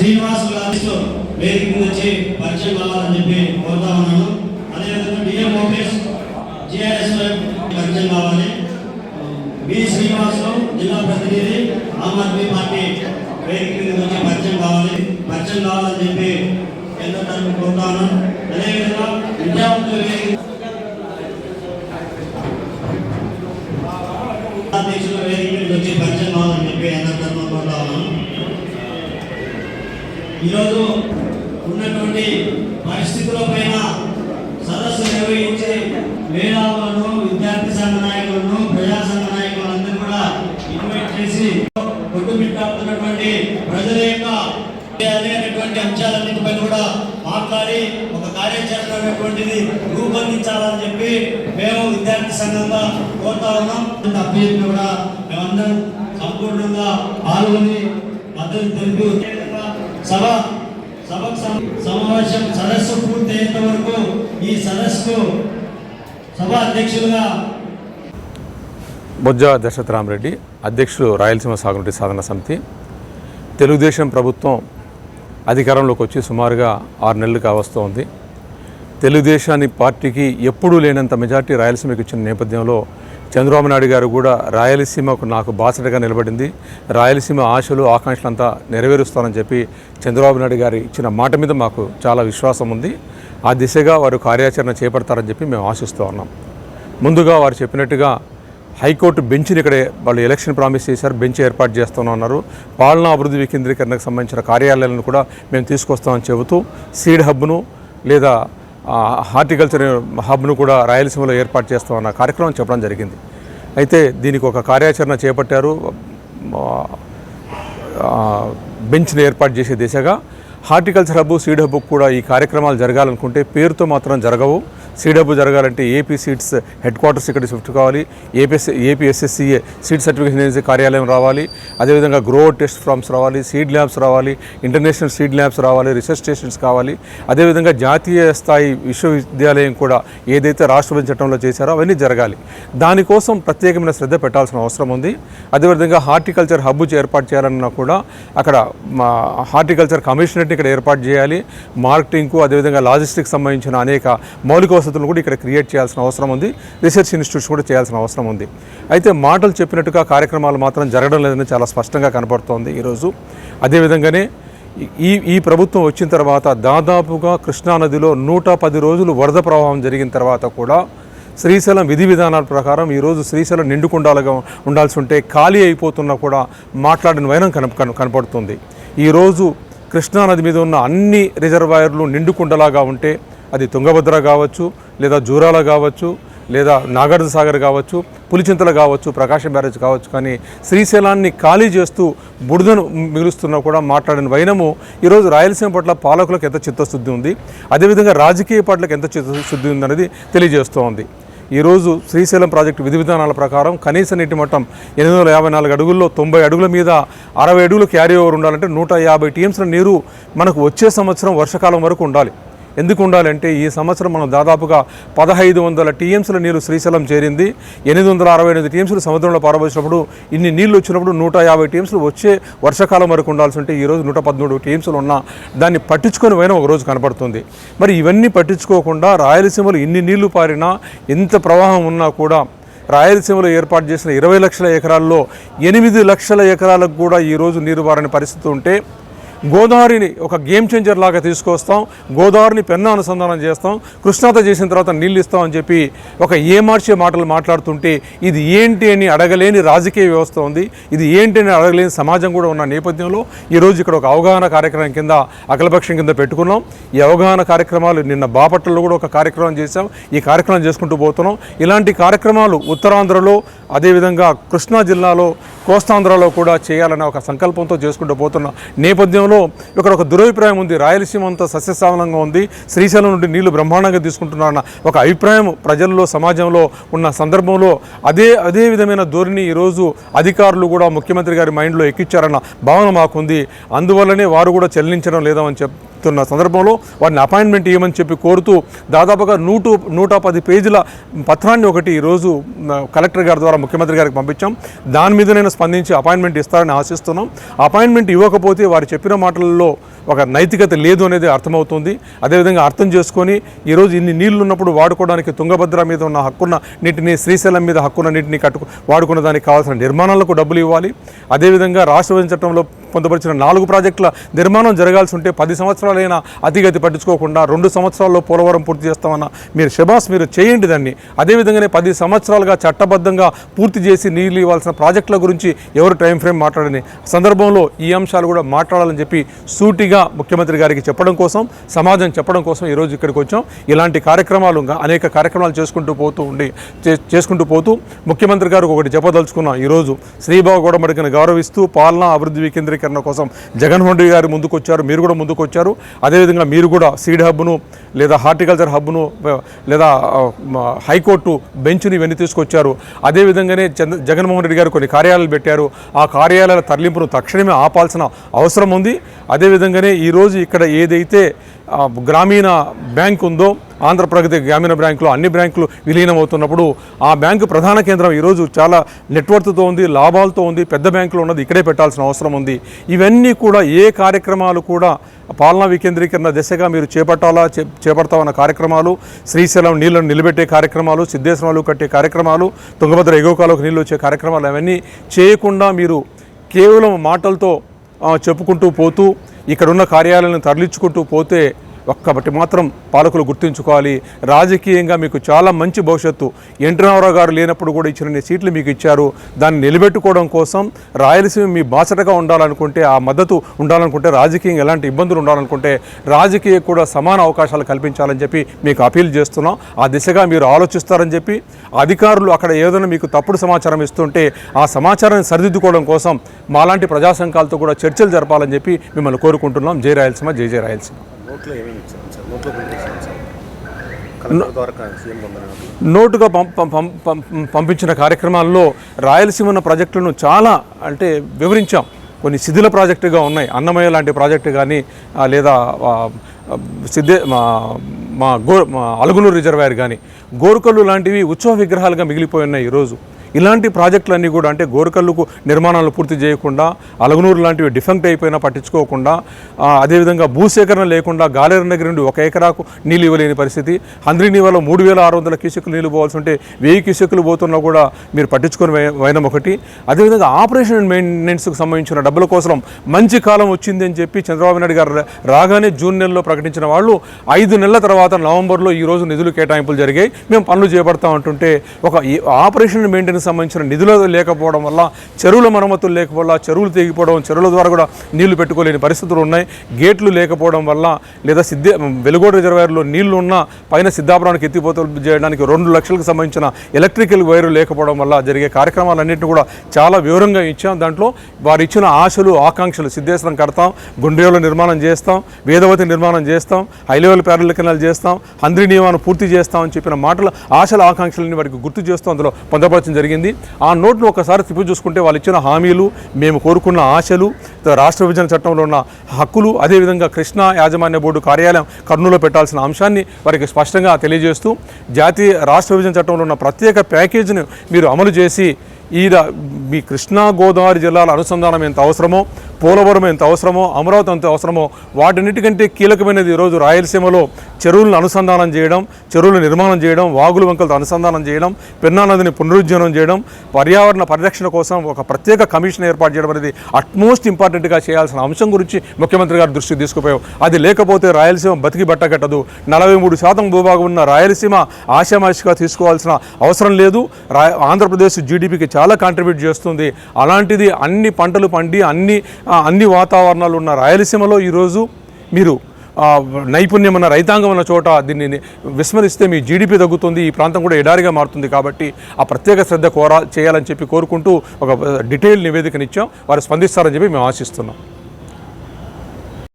శ్రీనివాస్ గారితో వేదిక మీద వచ్చి పరిచయం కావాలని చెప్పి కోరుతా ఉన్నాను. అదేవిధంగా డిఎం ఓపీఎస్ జిఆర్ఎస్ పరిచయం కావాలి. బి. శ్రీనివాసరావు జిల్లా ప్రతినిధి ఆమ్ ఆద్మీ పార్టీ వేదిక మీద వచ్చి పరిచయం కావాలి. పరిచయం కావాలని చెప్పి కేంద్ర తరపు కోరుతా ఉన్నాను. అదేవిధంగా విద్యావంతుల వేదిక అధ్యక్షుల వేదిక మీద వచ్చి పరిచయం కావాలని చెప్పి అందరి తరఫున కోరుతా ఉన్నాను ఈరోజు ఉన్నటువంటి పరిస్థితుల పైన సదస్సు నిర్వహించే మేధావులను విద్యార్థి సంఘ నాయకులను ప్రజా సంఘ నాయకులందరూ కూడా ఇన్వైట్ చేసి కొట్టుమిట్టాడుతున్నటువంటి ప్రజల యొక్క అనేటువంటి అంశాలన్నిటిపైన కూడా మాట్లాడి ఒక కార్యాచరణ అనేటువంటిది రూపొందించాలని చెప్పి మేము విద్యార్థి సంఘంగా కోరుతా ఉన్నాం. అభ్యర్థి కూడా మేమందరం సంపూర్ణంగా పాల్గొని మద్దతు తెలిపి సభ సభకు సమావేశం సదస్సు పూర్తయ్యేంత వరకు ఈ సదస్సుకు సభ అధ్యక్షులుగా బొజ్జ దశరథ రామరెడ్డి అధ్యక్షులు రాయలసీమ సాగునీటి సాధన సమితి. తెలుగుదేశం ప్రభుత్వం అధికారంలోకి వచ్చి సుమారుగా ఆరు నెలలు కావస్తోంది తెలుగుదేశాన్ని పార్టీకి ఎప్పుడూ లేనంత మెజార్టీ రాయలసీమకి ఇచ్చిన నేపథ్యంలో చంద్రబాబు నాయుడు గారు కూడా రాయలసీమకు నాకు బాసటగా నిలబడింది. రాయలసీమ ఆశలు ఆకాంక్షలు అంతా నెరవేరుస్తానని చెప్పి చంద్రబాబు నాయుడు గారు ఇచ్చిన మాట మీద మాకు చాలా విశ్వాసం ఉంది. ఆ దిశగా వారు కార్యాచరణ చేపడతారని చెప్పి మేము ఆశిస్తూ ఉన్నాం. ముందుగా వారు చెప్పినట్టుగా హైకోర్టు బెంచ్ని ఇక్కడే వాళ్ళు ఎలక్షన్ ప్రామిస్ చేశారు బెంచ్ ఏర్పాటు చేస్తూనే ఉన్నారు పాలనా అభివృద్ధి వికేంద్రీకరణకు సంబంధించిన కార్యాలయాలను కూడా మేము తీసుకొస్తామని చెబుతూ సీడ్ హబ్ను లేదా హార్టికల్చర్ హబ్ను కూడా రాయలసీమలో ఏర్పాటు చేస్తామన్న కార్యక్రమం చెప్పడం జరిగింది. అయితే దీనికి ఒక కార్యాచరణ చేపట్టారు. బెంచ్ను బెంచ్ని ఏర్పాటు చేసే దిశగా హార్టికల్చర్ హబ్ సీడ్ హబ్ కూడా ఈ కార్యక్రమాలు జరగాలనుకుంటే పేరుతో మాత్రం జరగవు. సీడబ్బు జరగాలంటే ఏపీ సీడ్స్ హెడ్ క్వార్టర్స్ ఇక్కడ షిఫ్ట్ కావాలి. AP APSSCA seed certification agency కార్యాలయం రావాలి. అదేవిధంగా గ్రో టెస్ట్ ఫార్మ్స్ రావాలి సీడ్ ల్యాబ్స్ రావాలి ఇంటర్నేషనల్ సీడ్ ల్యాబ్స్ రావాలి రీసెర్చ్ స్టేషన్స్ కావాలి. అదేవిధంగా జాతీయ స్థాయి విశ్వవిద్యాలయం కూడా ఏదైతే రాష్ట్రపతి చట్టంలో చేశారో అవన్నీ జరగాలి. దానికోసం ప్రత్యేకమైన శ్రద్ధ పెట్టాల్సిన అవసరం ఉంది. అదేవిధంగా హార్టికల్చర్ హబ్ ఏర్పాటు చేయాలన్నా కూడా అక్కడ మా హార్టికల్చర్ కమిషనరేట్ని ఇక్కడ ఏర్పాటు చేయాలి. మార్కెటింగ్కు అదేవిధంగా లాజిస్టిక్స్ సంబంధించిన అనేక మౌలిక పరిస్థితులను కూడా ఇక్కడ క్రియేట్ చేయాల్సిన అవసరం ఉంది. రీసెర్చ్ ఇన్స్టిట్యూట్స్ కూడా చేయాల్సిన అవసరం ఉంది. అయితే మాటలు చెప్పినట్టుగా కార్యక్రమాలు మాత్రం జరగడం లేదని చాలా స్పష్టంగా కనపడుతోంది ఈరోజు. అదేవిధంగానే ఈ ఈ ప్రభుత్వం వచ్చిన తర్వాత దాదాపుగా కృష్ణానదిలో నూట పది రోజులు వరద ప్రవాహం జరిగిన తర్వాత కూడా శ్రీశైలం విధి విధానాల ప్రకారం ఈరోజు శ్రీశైలం నిండుకుండాలుగా ఉండాల్సి ఉంటే ఖాళీ అయిపోతున్నా కూడా మాట్లాడిన వైనం కన- కనపడుతుంది. ఈరోజు కృష్ణానది మీద ఉన్న అన్ని రిజర్వాయర్లు నిండుకుండలాగా ఉంటే అది తుంగభద్ర కావచ్చు లేదా జూరాల కావచ్చు లేదా నాగార్జున సాగర్ కావచ్చు పులిచింతలు కావచ్చు ప్రకాశం బ్యారేజ్ కావచ్చు కానీ శ్రీశైలాన్ని ఖాళీ చేస్తూ బుడిదను మిగులుస్తున్నా కూడా మాట్లాడిన వైనము ఈరోజు రాయలసీమ పట్ల పాలకులకు ఎంత చిత్తశుద్ధి ఉంది అదేవిధంగా రాజకీయ పార్టీలకు ఎంత చిత్తశుద్ధి ఉందనేది తెలియజేస్తోంది. ఈరోజు శ్రీశైలం ప్రాజెక్టు విధి విధానాల ప్రకారం కనీస నీటి మట్టం ఎనిమిది వందల యాభై నాలుగు అడుగుల్లో తొంభై అడుగుల మీద అరవై అడుగులు క్యారీ ఓవర్ ఉండాలంటే నూట యాభై టీఎంస్ల నీరు మనకు వచ్చే సంవత్సరం వర్షాకాలం వరకు ఉండాలి. ఎందుకు ఉండాలంటే ఈ సంవత్సరం మనం దాదాపుగా పదహైదు వందల టీఎంసీల నీరు శ్రీశైలం చేరింది. ఎనిమిది వందల అరవై ఎనిమిది టీఎంసీలు సముద్రంలో పారబోసినప్పుడు ఇన్ని నీళ్ళు వచ్చినప్పుడు నూట యాభై టీఎంసీలు వచ్చే వర్షాకాలం వరకు ఉండాల్సి ఉంటే ఈరోజు నూట పదమూడు టీఎంసీలు ఉన్నా దాన్ని పట్టించుకొని పోయినా ఒక రోజు కనపడుతుంది. మరి ఇవన్నీ పట్టించుకోకుండా రాయలసీమలో ఇన్ని నీళ్ళు పారినా ఎంత ప్రవాహం ఉన్నా కూడా రాయలసీమలో ఏర్పాటు చేసిన ఇరవై లక్షల ఎకరాల్లో ఎనిమిది లక్షల ఎకరాలకు కూడా ఈరోజు నీరు పారని పరిస్థితి ఉంటే గోదావరిని ఒక గేమ్ చేంజర్ లాగా తీసుకొస్తాం గోదావరిని పెన్న అనుసంధానం చేస్తాం కృష్ణాత చేసిన తర్వాత నీళ్ళు ఇస్తాం అని చెప్పి ఒక ఏమార్చే మాటలు మాట్లాడుతుంటే ఇది ఏంటి అని అడగలేని రాజకీయ వ్యవస్థ ఉంది. ఇది ఏంటి అని అడగలేని సమాజం కూడా ఉన్న నేపథ్యంలో ఈరోజు ఇక్కడ ఒక అవగాహన కార్యక్రమం కింద అఖిలపక్షం కింద పెట్టుకున్నాం. ఈ అవగాహన కార్యక్రమాలు నిన్న బాపట్లలో కూడా ఒక కార్యక్రమం చేశాం. ఈ కార్యక్రమం చేసుకుంటూ పోతున్నాం. ఇలాంటి కార్యక్రమాలు ఉత్తరాంధ్రలో అదేవిధంగా కృష్ణా జిల్లాలో కోస్తాంధ్రలో కూడా చేయాలనే ఒక సంకల్పంతో చేసుకుంటూ పోతున్న. నేపథ్యంలో ఇక్కడ ఒక దురభిప్రాయం ఉంది. రాయలసీమ అంతా సస్యశావనంగా ఉంది. శ్రీశైలం నుండి నీళ్ళు బ్రహ్మాండంగా తీసుకుంటున్నారన్న ఒక అభిప్రాయం ప్రజల్లో సమాజంలో ఉన్న సందర్భంలో అదే అదే విధమైన ధోరణి ఈరోజు అధికారులు కూడా ముఖ్యమంత్రి గారి మైండ్లో ఎక్కించారన్న భావన మాకుంది. అందువల్లనే వారు కూడా చెల్లించడం లేదని చెప్ చెప్తున్న సందర్భంలో వారిని అపాయింట్మెంట్ ఇవ్వమని చెప్పి కోరుతూ దాదాపుగా నూట నూట పది పేజీల పత్రాన్ని ఒకటి ఈరోజు కలెక్టర్ గారి ద్వారా ముఖ్యమంత్రి గారికి పంపించాం. దాని మీద నేను స్పందించి అపాయింట్మెంట్ ఇస్తారని ఆశిస్తున్నాం. అపాయింట్మెంట్ ఇవ్వకపోతే వారు చెప్పిన మాటలలో ఒక నైతికత లేదు అనేది అర్థమవుతుంది. అదేవిధంగా అర్థం చేసుకొని ఈరోజు ఇన్ని నీళ్ళు ఉన్నప్పుడు వాడుకోవడానికి తుంగభద్ర మీద ఉన్న హక్కున్న నీటిని శ్రీశైలం మీద హక్కున్న నీటిని కట్టు వాడుకున్న దానికి కావాల్సిన నిర్మాణాలకు డబ్బులు ఇవ్వాలి. అదేవిధంగా రాష్ట్ర విభజన చట్టంలో పొందుపరిచిన నాలుగు ప్రాజెక్టుల నిర్మాణం జరగాల్సి ఉంటే పది సంవత్సరాలైనా అతిగతి పట్టించుకోకుండా రెండు సంవత్సరాల్లో పోలవరం పూర్తి చేస్తామన్న మీరు శబాస్ మీరు చేయండి దాన్ని. అదేవిధంగానే పది సంవత్సరాలుగా చట్టబద్ధంగా పూర్తి చేసి నీళ్ళు ఇవ్వాల్సిన ప్రాజెక్టుల గురించి ఎవరు టైం ఫ్రేమ్ మాట్లాడని సందర్భంలో ఈ అంశాలు కూడా మాట్లాడాలని చెప్పి సూటిగా ముఖ్యమంత్రి గారికి చెప్పడం కోసం సమాజం చెప్పడం కోసం ఈరోజు ఇక్కడికి వచ్చాం. ఇలాంటి కార్యక్రమాలు అనేక కార్యక్రమాలు చేసుకుంటూ పోతూ ఉండి చే- చేసుకుంటూ పోతూ ముఖ్యమంత్రి గారు ఒకటి చెప్పదలుచుకున్నాం ఈరోజు శ్రీబాబు గౌడమడికను గౌరవిస్తూ పాలనా అభివృద్ధి వికేంద్రీకరణ కోసం జగన్మోహన్ రెడ్డి గారు ముందుకొచ్చారు మీరు కూడా ముందుకొచ్చారు. అదేవిధంగా మీరు కూడా సీడ్ హబ్ను లేదా హార్టికల్చర్ హబ్ను లేదా హైకోర్టు బెంచ్ని ఇవన్నీ తీసుకొచ్చారు. అదేవిధంగానే చంద్ర జగన్మోహన్ రెడ్డి గారు కొన్ని కార్యాలయాలు పెట్టారు. ఆ కార్యాలయాల తరలింపును తక్షణమే ఆపాల్సిన అవసరం ఉంది. అదేవిధంగానే ఈరోజు ఇక్కడ ఏదైతే గ్రామీణ బ్యాంక్ ఉందో ఆంధ్రప్రగతి గ్రామీణ బ్యాంకులో అన్ని బ్యాంకులు విలీనం అవుతున్నప్పుడు ఆ బ్యాంకు ప్రధాన కేంద్రం ఈరోజు చాలా నెట్వర్క్తో ఉంది లాభాలతో ఉంది పెద్ద బ్యాంకులో ఉన్నది ఇక్కడే పెట్టాల్సిన అవసరం ఉంది. ఇవన్నీ కూడా ఏ కార్యక్రమాలు కూడా పాలనా వికేంద్రీకరణ దిశగా మీరు చేపట్టాలా చే చేపడతామన్న కార్యక్రమాలు శ్రీశైలం నీళ్ళను నిలబెట్టే కార్యక్రమాలు సిద్ధేశ్వరాలు కట్టే కార్యక్రమాలు తుంగభద్ర ఎగోకాలకు నీళ్ళు వచ్చే కార్యక్రమాలు అవన్నీ చేయకుండా మీరు కేవలం మాటలతో చెప్పుకుంటూ పోతూ ఇక్కడున్న కార్యాలయాలను తరలించుకుంటూ పోతే ఒక్కబట్టి మాత్రం పాలకులు గుర్తుంచుకోవాలి. రాజకీయంగా మీకు చాలా మంచి భవిష్యత్తు. ఎన్టీ రామారావు గారు లేనప్పుడు కూడా ఇచ్చిన సీట్లు మీకు ఇచ్చారు. దాన్ని నిలబెట్టుకోవడం కోసం రాయలసీమ మీ బాసటగా ఉండాలనుకుంటే ఆ మద్దతు ఉండాలనుకుంటే రాజకీయంగా ఎలాంటి ఇబ్బందులు ఉండాలనుకుంటే రాజకీయ కూడా సమాన అవకాశాలు కల్పించాలని చెప్పి మీకు అపీల్ చేస్తున్నాం. ఆ దిశగా మీరు ఆలోచిస్తారని చెప్పి అధికారులు అక్కడ ఏదైనా మీకు తప్పుడు సమాచారం ఇస్తుంటే ఆ సమాచారాన్ని సరిదిద్దుకోవడం కోసం మాలాంటి ప్రజా సంఘాలతో కూడా చర్చలు జరపాలని చెప్పి మిమ్మల్ని కోరుకుంటున్నాం. జై రాయలసీమ జై జై రాయలసీమ. నోట్లో ఏమేమి సార్? నోట్లో సార్. నోటుగా పంపించిన కార్యక్రమాల్లో రాయలసీమ ఉన్న ప్రాజెక్టులను చాలా అంటే వివరించాం. కొన్ని శిథిల ప్రాజెక్టుగా ఉన్నాయి. అన్నమయ్య లాంటి ప్రాజెక్టు కానీ లేదా సిద్ధే మా మా గో మా అలుగునూరు రిజర్వాయర్ కానీ గోరుకల్లు లాంటివి ఉత్సవ విగ్రహాలుగా మిగిలిపోయి ఉన్నాయి ఈరోజు. ఇలాంటి ప్రాజెక్టులన్నీ కూడా అంటే గోరకల్లుకు నిర్మాణాలు పూర్తి చేయకుండా అలగనూరు లాంటివి డిఫెంక్ట్ అయిపోయినా పట్టించుకోకుండా అదేవిధంగా భూసేకరణ లేకుండా గాలేరు నగర్ నుండి ఒక ఎకరాకు నీళ్ళు ఇవ్వలేని పరిస్థితి. హంద్రినీ వల్ల మూడు వేల ఆరు వందల క్యూసెక్లు నీళ్ళు పోవాల్సి ఉంటే వెయ్యి క్యూసెక్లు పోతున్నా కూడా మీరు పట్టించుకొని వైనం ఒకటి. అదేవిధంగా ఆపరేషన్ అండ్ మెయింటెనెన్స్కి సంబంధించిన డబ్బుల కోసం మంచి కాలం వచ్చింది అని చెప్పి చంద్రబాబు నాయుడు గారు రాగానే జూన్ నెలలో ప్రకటించిన వాళ్ళు ఐదు నెలల తర్వాత నవంబర్లో ఈ రోజు నిధులు కేటాయింపులు జరిగాయి. మేము పనులు చేపడతాం అంటుంటే ఒక ఈ ఆపరేషన్ మెయింటెనెన్స్ మెయింటెనెన్స్ సంబంధించిన నిధులు లేకపోవడం వల్ల చెరువుల మరమ్మతులు లేకపోవడం చెరువులు తెగిపోవడం చెరువుల ద్వారా కూడా నీళ్ళు పెట్టుకోలేని పరిస్థితులు ఉన్నాయి. గేట్లు లేకపోవడం వల్ల లేదా సిద్ధి వెలుగోడు రిజర్వాయర్లో నీళ్ళు ఉన్న పైన సిద్ధాపురానికి ఎత్తిపోతలు చేయడానికి రెండు లక్షలకు సంబంధించిన ఎలక్ట్రికల్ వైరు లేకపోవడం వల్ల జరిగే కార్యక్రమాలన్నింటినీ కూడా చాలా వివరంగా ఇచ్చాం. దాంట్లో వారు ఇచ్చిన ఆశలు ఆకాంక్షలు సిద్ధేశ్వరం కడతాం. గుండ్రేవుల నిర్మాణం చేస్తాం. వేదవతి నిర్మాణం చేస్తాం. హై లెవెల్ కెనాల్ చేస్తాం. హంద్రి నియమాన్ని పూర్తి చేస్తామని చెప్పిన మాటలు ఆశల ఆకాంక్షలని వారికి గుర్తు చేస్తూ అందులో పొందపరచడం జరిగింది. ఆ నోట్ను ఒకసారి తిప్పి చూసుకుంటే వాళ్ళు ఇచ్చిన హామీలు మేము కోరుకున్న ఆశలు రాష్ట్ర విభజన చట్టంలో ఉన్న హక్కులు అదేవిధంగా కృష్ణా యాజమాన్య బోర్డు కార్యాలయం కర్నూలులో పెట్టాల్సిన అంశాన్ని వారికి స్పష్టంగా తెలియజేస్తూ జాతీయ రాష్ట్ర విభజన చట్టంలో ఉన్న ప్రత్యేక ప్యాకేజీని మీరు అమలు చేసి ఈ మీ కృష్ణా గోదావరి జిల్లాల అనుసంధానం ఎంత అవసరమో పోలవరం ఎంత అవసరమో అమరావతి ఎంత అవసరమో వాటన్నిటికంటే కీలకమైనది ఈరోజు రాయలసీమలో చెరువులను అనుసంధానం చేయడం చెరువుల నిర్మాణం చేయడం వాగులు వంకలతో అనుసంధానం చేయడం పెన్నా నదిని పునరుజ్జీవనం చేయడం పర్యావరణ పరిరక్షణ కోసం ఒక ప్రత్యేక కమిషన్ ఏర్పాటు చేయడం అనేది అట్మోస్ట్ ఇంపార్టెంట్గా చేయాల్సిన అంశం గురించి ముఖ్యమంత్రి గారు దృష్టికి తీసుకుపోయాం. అది లేకపోతే రాయలసీమ బతికి బట్టకట్టదు నలభై మూడు శాతం భూభాగం ఉన్న రాయలసీమ ఆశామాషిగా తీసుకోవాల్సిన అవసరం లేదు. రా ఆంధ్రప్రదేశ్ జీడిపికి చాలా కాంట్రిబ్యూట్ చేస్తుంది. అలాంటిది అన్ని పంటలు పండి అన్ని అన్ని వాతావరణాలు ఉన్న రాయలసీమలో ఈరోజు మీరు నైపుణ్యం ఉన్న రైతాంగం ఉన్న చోట దీన్ని విస్మరిస్తే మీ జీడిపి తగ్గుతుంది ఈ ప్రాంతం కూడా ఎడారిగా మారుతుంది కాబట్టి ఆ ప్రత్యేక శ్రద్ధ కోరా చేయాలని చెప్పి కోరుకుంటూ ఒక డీటెయిల్ నివేదికనిచ్చాం. వారు స్పందిస్తారని చెప్పి మేము ఆశిస్తున్నాం.